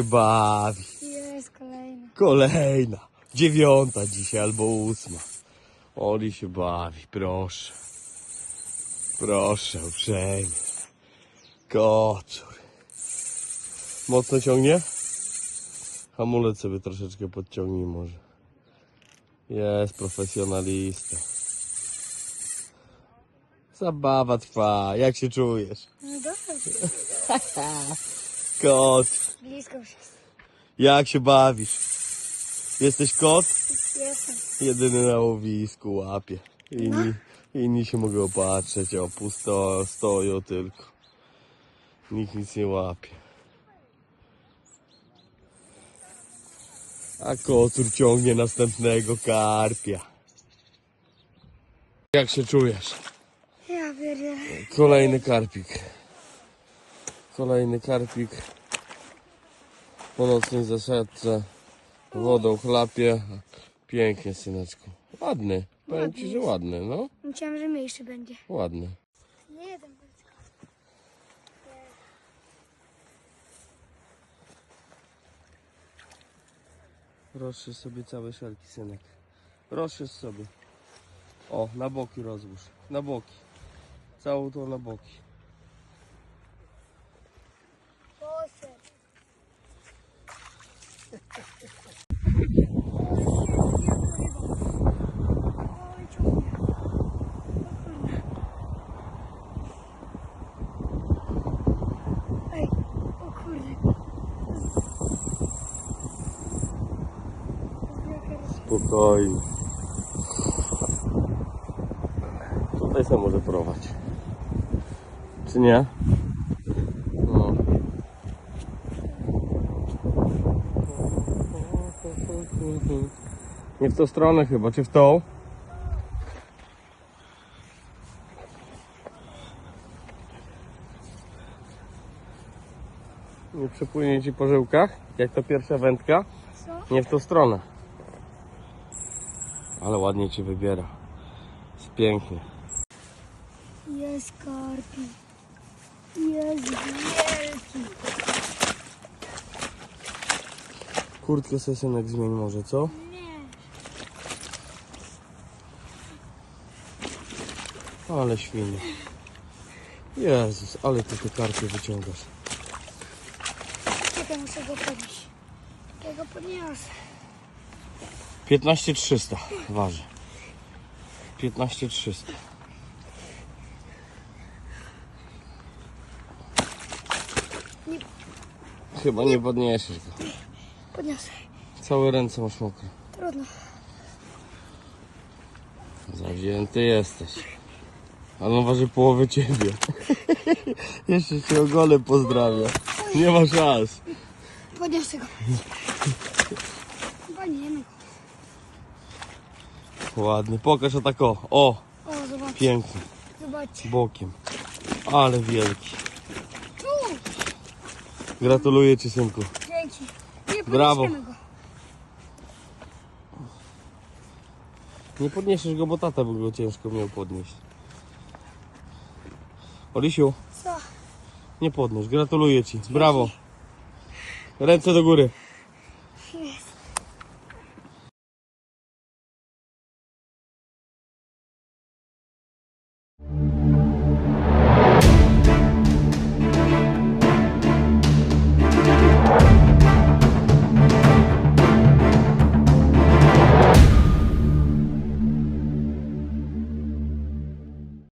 się bawi. Jest kolejny. Kolejna. Dziewiąta dzisiaj albo ósma. Oli się bawi, proszę. Proszę uprzejmie. Kocur. Mocno ciągnie? Hamulec sobie troszeczkę podciągnij może. Jest profesjonalista. Zabawa trwa. Jak się czujesz? No dobrze. Kot. Blisko już jest. Jak się bawisz? Jesteś kot? Jestem. Jedyny na łowisku łapie. Inni, inni się mogą patrzeć, o pusto stoją tylko. Nikt nic nie łapie. A kocur ciągnie następnego karpia. Jak się czujesz? Ja pierdę. Kolejny karpik. Kolejny karpik. Po nocnej zasadce. Wodą chlapie. Pięknie, syneczku. Ładny. Powiem ci, że ładny, no. Myślałem, że mniejszy będzie. Ładny. Nie jeden. Rozszerz sobie całe szelki, synek. Rozszerz sobie. O, na boki rozłóż. Na boki. Całą tą na boki. Tutaj sam może prowadź. Czy nie? No. Nie w tą stronę chyba, czy w tą? Nie przepłynie ci po żyłkach, jak to pierwsza wędka? Co? Nie w tą stronę. Ale ładnie ci wybiera. Jest pięknie. Jest karpi. Jest wielki. Kurtkę sobie synek zmień może, co? Nie. Ale świnie. Jezus, ale ty te karpie wyciągasz. Czekaj, muszę go podnieść. Ja go podniosę. 15300 waży. 15300. Nie. Chyba nie podniesiesz go. Podniosę. Całe ręce masz mokre. Trudno. Zawzięty jesteś. A no waży połowę ciebie. Jeszcze się ogole pozdrawia. Nie ma szans. Podniosę go. Chyba nie wiem. Ładny. Pokaż o tak o. O, O, zobacz. piękny. Zobaczcie. Bokiem. Ale wielki. Tu. Gratuluję ci synku. Dzięki. Nie Brawo. go. Nie podniesiesz go, bo tata by go ciężko miał podnieść. Olisiu, Co? nie podnoś. Gratuluję ci. Brawo. Ręce do góry.